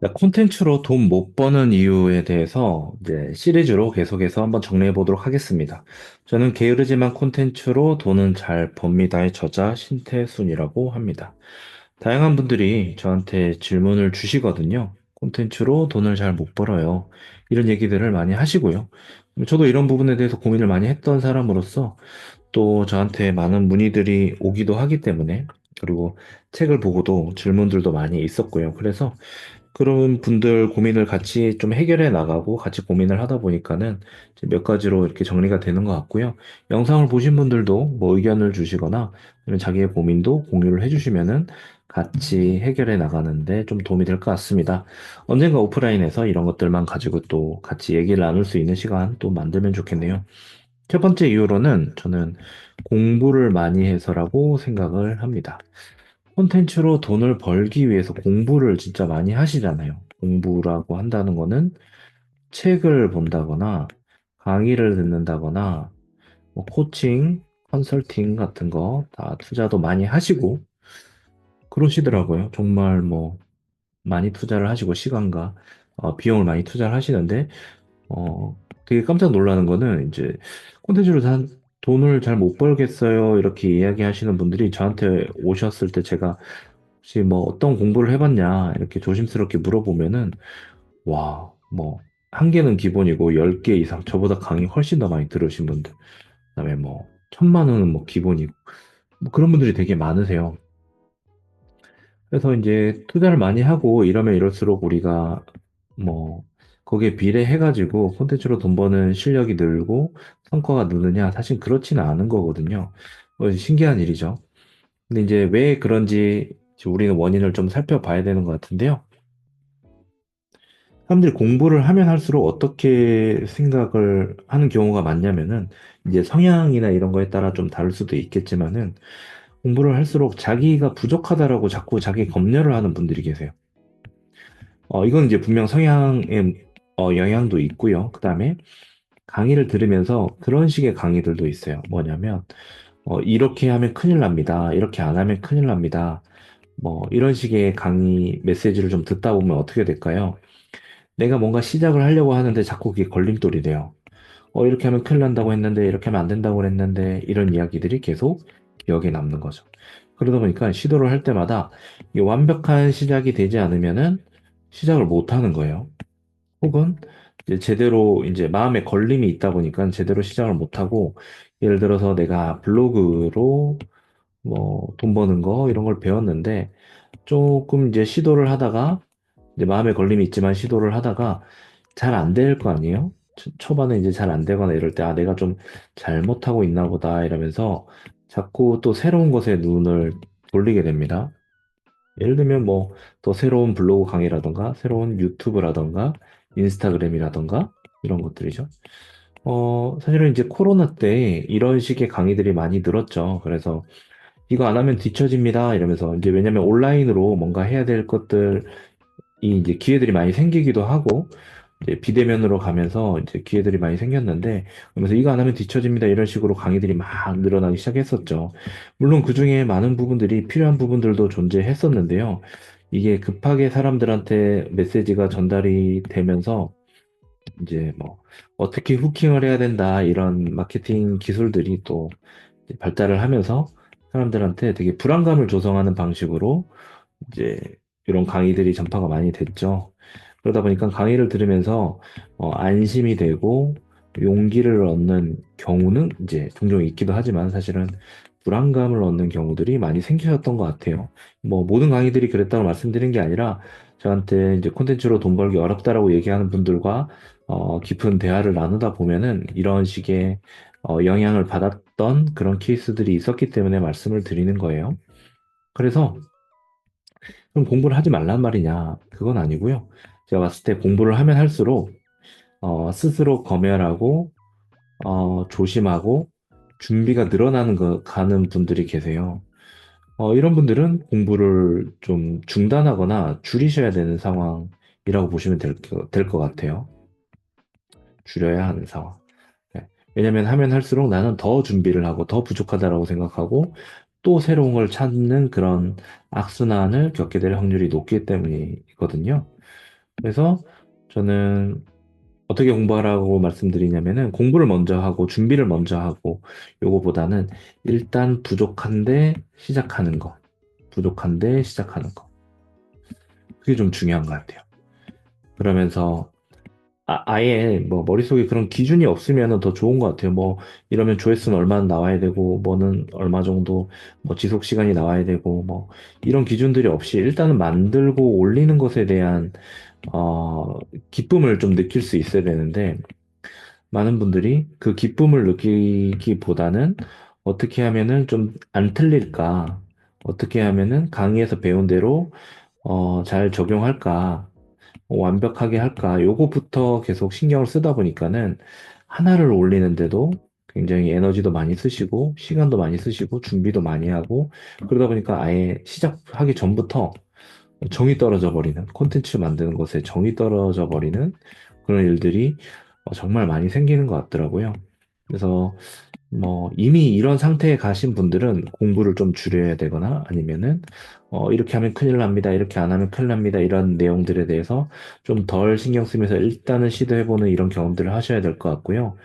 나 콘텐츠로 돈 못 버는 이유에 대해서 이제 시리즈로 계속해서 한번 정리해 보도록 하겠습니다. 저는 게으르지만 콘텐츠로 돈은 잘 법니다의 저자 신태순이라고 합니다. 다양한 분들이 저한테 질문을 주시거든요. 콘텐츠로 돈을 잘 못 벌어요. 이런 얘기들을 많이 하시고요. 저도 이런 부분에 대해서 고민을 많이 했던 사람으로서 또 저한테 많은 문의들이 오기도 하기 때문에 그리고 책을 보고도 질문들도 많이 있었고요. 그래서 그런 분들 고민을 같이 좀 해결해 나가고 같이 고민을 하다 보니까는 이제 몇 가지로 이렇게 정리가 되는 것 같고요. 영상을 보신 분들도 뭐 의견을 주시거나 아니면 자기의 고민도 공유를 해주시면은 같이 해결해 나가는데 좀 도움이 될 것 같습니다. 언젠가 오프라인에서 이런 것들만 가지고 또 같이 얘기를 나눌 수 있는 시간 또 만들면 좋겠네요. 첫 번째 이유로는 저는 공부를 많이 해서라고 생각을 합니다. 콘텐츠로 돈을 벌기 위해서 공부를 진짜 많이 하시잖아요. 공부라고 한다는 거는 책을 본다거나 강의를 듣는다거나 뭐 코칭, 컨설팅 같은 거 다 투자도 많이 하시고 그러시더라고요. 정말 뭐 많이 투자를 하시고 시간과 어, 비용을 많이 투자를 하시는데 어, 되게 깜짝 놀라는 거는 이제 콘텐츠로 산 돈을 잘 못 벌겠어요. 이렇게 이야기하시는 분들이 저한테 오셨을 때 제가 혹시 뭐 어떤 공부를 해봤냐 이렇게 조심스럽게 물어보면은 와, 뭐 한 개는 기본이고 열개 이상 저보다 강의 훨씬 더 많이 들으신 분들 그다음에 뭐 천만 원은 뭐 기본이고 뭐 그런 분들이 되게 많으세요. 그래서 이제 투자를 많이 하고 이러면 이럴수록 우리가 뭐 거기에 비례해가지고 콘텐츠로 돈 버는 실력이 늘고 성과가 느느냐 사실 그렇지는 않은 거거든요. 어, 신기한 일이죠. 근데 이제 왜 그런지 우리는 원인을 좀 살펴봐야 되는 것 같은데요. 사람들이 공부를 하면 할수록 어떻게 생각을 하는 경우가 많냐면은 이제 성향이나 이런 거에 따라 좀 다를 수도 있겠지만은 공부를 할수록 자기가 부족하다라고 자꾸 자기 검열을 하는 분들이 계세요. 어, 이건 이제 분명 성향의 어, 영향도 있고요. 그 다음에 강의를 들으면서 그런 식의 강의들도 있어요. 뭐냐면, 어, 이렇게 하면 큰일 납니다. 이렇게 안 하면 큰일 납니다. 뭐, 이런 식의 강의 메시지를 좀 듣다 보면 어떻게 될까요? 내가 뭔가 시작을 하려고 하는데 자꾸 그게 걸림돌이 돼요. 어, 이렇게 하면 큰일 난다고 했는데, 이렇게 하면 안 된다고 했는데, 이런 이야기들이 계속 기억에 남는 거죠. 그러다 보니까 시도를 할 때마다 완벽한 시작이 되지 않으면은 시작을 못 하는 거예요. 혹은 이제 제대로 이제 마음에 걸림이 있다 보니까 제대로 시작을 못 하고 예를 들어서 내가 블로그로 뭐 돈 버는 거 이런 걸 배웠는데 조금 이제 시도를 하다가 이제 마음에 걸림이 있지만 시도를 하다가 잘 안 될 거 아니에요? 초- 초반에 이제 잘 안 되거나 이럴 때 아 내가 좀 잘못하고 있나 보다 이러면서 자꾸 또 새로운 것에 눈을 돌리게 됩니다. 예를 들면 뭐 더 새로운 블로그 강의라던가 새로운 유튜브라던가 인스타그램이라던가 이런 것들이죠. 어, 사실은 이제 코로나 때 이런 식의 강의들이 많이 늘었죠. 그래서 이거 안 하면 뒤처집니다. 이러면서 이제 왜냐면 온라인으로 뭔가 해야 될 것들이 이제 기회들이 많이 생기기도 하고 이제 비대면으로 가면서 이제 기회들이 많이 생겼는데 그러면서 이거 안 하면 뒤처집니다. 이런 식으로 강의들이 막 늘어나기 시작했었죠. 물론 그 중에 많은 부분들이 필요한 부분들도 존재했었는데요. 이게 급하게 사람들한테 메시지가 전달이 되면서 이제 뭐 어떻게 후킹을 해야 된다 이런 마케팅 기술들이 또 발달을 하면서 사람들한테 되게 불안감을 조성하는 방식으로 이제 이런 강의들이 전파가 많이 됐죠. 그러다 보니까 강의를 들으면서 어, 안심이 되고 용기를 얻는 경우는 이제 종종 있기도 하지만 사실은 불안감을 얻는 경우들이 많이 생기셨던 것 같아요. 뭐 모든 강의들이 그랬다고 말씀드린 게 아니라 저한테 이제 콘텐츠로 돈 벌기 어렵다라고 얘기하는 분들과 어, 깊은 대화를 나누다 보면은 이런 식의 어, 영향을 받았던 그런 케이스들이 있었기 때문에 말씀을 드리는 거예요. 그래서 그럼 공부를 하지 말란 말이냐? 그건 아니고요. 제가 봤을 때 공부를 하면 할수록 어, 스스로 검열하고 어, 조심하고 준비가 늘어나는 거 가는 분들이 계세요. 어, 이런 분들은 공부를 좀 중단하거나 줄이셔야 되는 상황이라고 보시면 될, 거- 될것 같아요. 줄여야 하는 상황. 네. 왜냐면 하면 할수록 나는 더 준비를 하고 더 부족하다라고 생각하고 또 새로운 걸 찾는 그런 악순환을 겪게 될 확률이 높기 때문이거든요. 그래서 저는 어떻게 공부하라고 말씀드리냐면은 공부를 먼저 하고 준비를 먼저 하고 요거보다는 일단 부족한데 시작하는 거. 부족한데 시작하는 거. 그게 좀 중요한 것 같아요. 그러면서 아, 아예 뭐 머릿속에 그런 기준이 없으면 더 좋은 것 같아요. 뭐 이러면 조회수는 얼마나 나와야 되고 뭐는 얼마 정도 뭐 지속 시간이 나와야 되고 뭐 이런 기준들이 없이 일단은 만들고 올리는 것에 대한 어 기쁨을 좀 느낄 수 있어야 되는데 많은 분들이 그 기쁨을 느끼기보다는 어떻게 하면은 좀 안 틀릴까? 어떻게 하면은 강의에서 배운 대로 어, 잘 적용할까? 어, 완벽하게 할까? 요거부터 계속 신경을 쓰다 보니까는 하나를 올리는데도 굉장히 에너지도 많이 쓰시고, 시간도 많이 쓰시고, 준비도 많이 하고, 그러다 보니까 아예 시작하기 전부터 정이 떨어져 버리는, 콘텐츠 만드는 것에 정이 떨어져 버리는 그런 일들이 어, 정말 많이 생기는 것 같더라고요. 그래서 뭐 이미 이런 상태에 가신 분들은 공부를 좀 줄여야 되거나 아니면은 어 이렇게 하면 큰일 납니다. 이렇게 안 하면 큰일 납니다. 이런 내용들에 대해서 좀 덜 신경 쓰면서 일단은 시도해 보는 이런 경험들을 하셔야 될 것 같고요.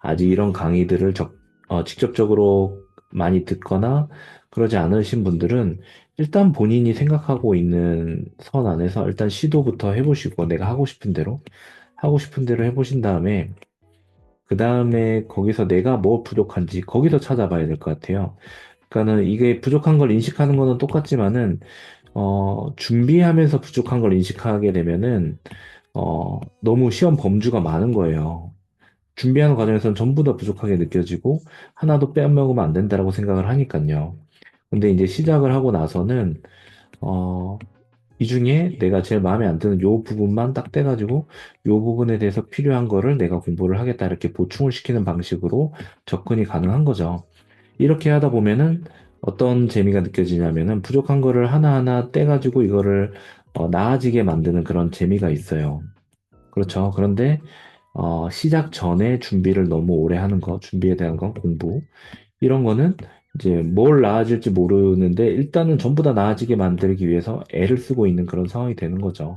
아직 이런 강의들을 적, 어, 직접적으로 많이 듣거나 그러지 않으신 분들은 일단 본인이 생각하고 있는 선 안에서 일단 시도부터 해보시고 내가 하고 싶은 대로 하고 싶은 대로 해보신 다음에 그 다음에 거기서 내가 뭐 부족한지 거기서 찾아봐야 될 것 같아요. 그러니까는 이게 부족한 걸 인식하는 거는 똑같지만은 어, 준비하면서 부족한 걸 인식하게 되면은 어, 너무 시험 범주가 많은 거예요. 준비하는 과정에서는 전부 다 부족하게 느껴지고 하나도 빼먹으면 안 된다라고 생각을 하니까요. 근데 이제 시작을 하고 나서는 어, 이 중에 내가 제일 마음에 안 드는 요 부분만 딱 떼가지고 요 부분에 대해서 필요한 거를 내가 공부를 하겠다 이렇게 보충을 시키는 방식으로 접근이 가능한 거죠. 이렇게 하다 보면은 어떤 재미가 느껴지냐면은 부족한 거를 하나하나 떼가지고 이거를 어, 나아지게 만드는 그런 재미가 있어요. 그렇죠. 그런데 어, 시작 전에 준비를 너무 오래 하는 거, 준비에 대한 건 공부. 이런 거는 이제 뭘 나아질지 모르는데 일단은 전부 다 나아지게 만들기 위해서 애를 쓰고 있는 그런 상황이 되는 거죠.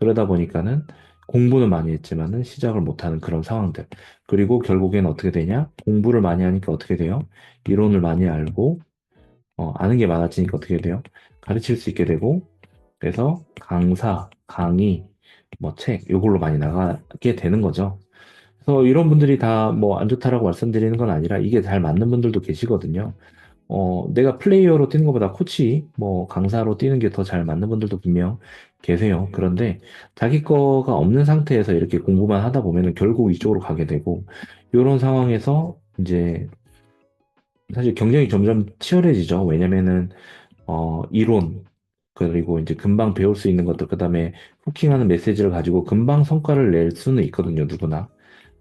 그러다 보니까는 공부는 많이 했지만은 시작을 못하는 그런 상황들. 그리고 결국엔 어떻게 되냐? 공부를 많이 하니까 어떻게 돼요? 이론을 많이 알고, 어, 아는 게 많아지니까 어떻게 돼요? 가르칠 수 있게 되고, 그래서 강사, 강의, 뭐 책, 요걸로 많이 나가게 되는 거죠. 그래서 이런 분들이 다 뭐 안 좋다라고 말씀드리는 건 아니라 이게 잘 맞는 분들도 계시거든요. 어, 내가 플레이어로 뛰는 것보다 코치, 뭐 강사로 뛰는 게 더 잘 맞는 분들도 분명 계세요. 그런데 자기 거가 없는 상태에서 이렇게 공부만 하다 보면은 결국 이쪽으로 가게 되고, 이런 상황에서 이제 사실 경쟁이 점점 치열해지죠. 왜냐면은 어, 이론, 그리고 이제 금방 배울 수 있는 것들, 그다음에 후킹하는 메시지를 가지고 금방 성과를 낼 수는 있거든요, 누구나.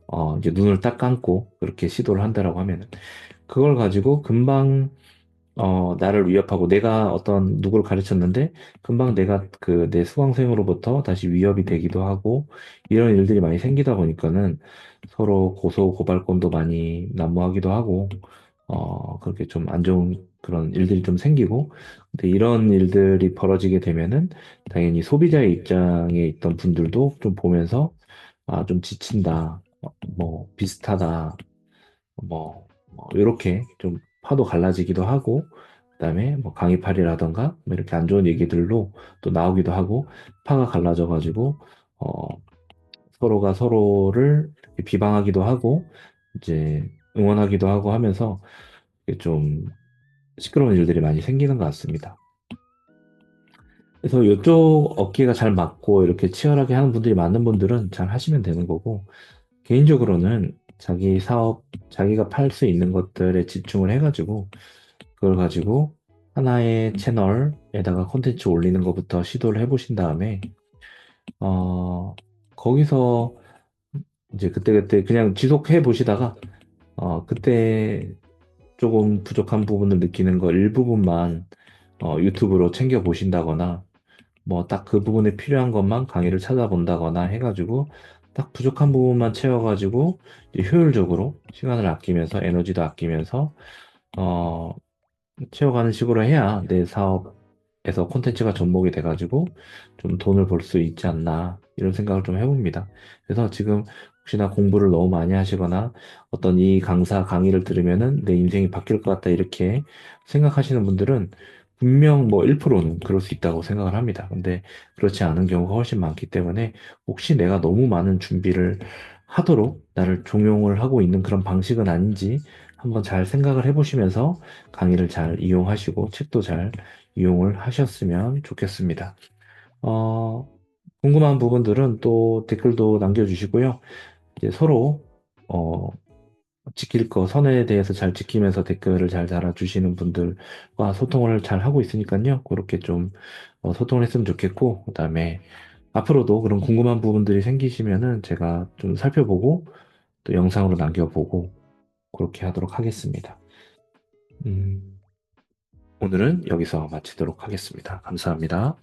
어, 이제 눈을 딱 감고 그렇게 시도를 한다라고 하면은. 그걸 가지고 금방 어, 나를 위협하고 내가 어떤 누구를 가르쳤는데 금방 내가 그 내 수강생으로부터 다시 위협이 되기도 하고 이런 일들이 많이 생기다 보니까는 서로 고소 고발건도 많이 난무하기도 하고 어, 그렇게 좀 안 좋은 그런 일들이 좀 생기고 근데 이런 일들이 벌어지게 되면은 당연히 소비자의 입장에 있던 분들도 좀 보면서 아, 좀 지친다. 어, 뭐 비슷하다. 뭐, 뭐 이렇게 좀 파도 갈라지기도 하고 그다음에 뭐 강의팔이라던가 뭐 이렇게 안 좋은 얘기들로 또 나오기도 하고 파가 갈라져 가지고 어 서로가 서로를 비방하기도 하고 이제 응원하기도 하고 하면서 좀 시끄러운 일들이 많이 생기는 것 같습니다. 그래서 이쪽 어깨가 잘 맞고 이렇게 치열하게 하는 분들이 많은 분들은 잘 하시면 되는 거고 개인적으로는 자기 사업, 자기가 팔 수 있는 것들에 집중을 해가지고, 그걸 가지고 하나의 채널에다가 콘텐츠 올리는 것부터 시도를 해보신 다음에, 어, 거기서 이제 그때그때 그냥 지속해 보시다가, 어, 그때 조금 부족한 부분을 느끼는 거 일부분만 어, 유튜브로 챙겨 보신다거나, 뭐 딱 그 부분에 필요한 것만 강의를 찾아본다거나 해가지고 딱 부족한 부분만 채워가지고 효율적으로 시간을 아끼면서 에너지도 아끼면서 어 채워가는 식으로 해야 내 사업에 에서 콘텐츠가 접목이 돼가지고 좀 돈을 벌 수 있지 않나 이런 생각을 좀 해봅니다. 그래서 지금 혹시나 공부를 너무 많이 하시거나 어떤 이 강사 강의를 들으면은 내 인생이 바뀔 것 같다 이렇게 생각하시는 분들은 분명 뭐 1%는 그럴 수 있다고 생각을 합니다. 근데 그렇지 않은 경우가 훨씬 많기 때문에 혹시 내가 너무 많은 준비를 하도록 나를 종용을 하고 있는 그런 방식은 아닌지 한번 잘 생각을 해보시면서 강의를 잘 이용하시고 책도 잘 이용을 하셨으면 좋겠습니다. 어, 궁금한 부분들은 또 댓글도 남겨주시고요. 이제 서로 어, 지킬 거 선에 대해서 잘 지키면서 댓글을 잘 달아주시는 분들과 소통을 잘 하고 있으니까요. 그렇게 좀 어, 소통을 했으면 좋겠고, 그 다음에 앞으로도 그런 궁금한 부분들이 생기시면은 제가 좀 살펴보고 또 영상으로 남겨보고 그렇게 하도록 하겠습니다. 음, 오늘은 여기서 마치도록 하겠습니다. 감사합니다.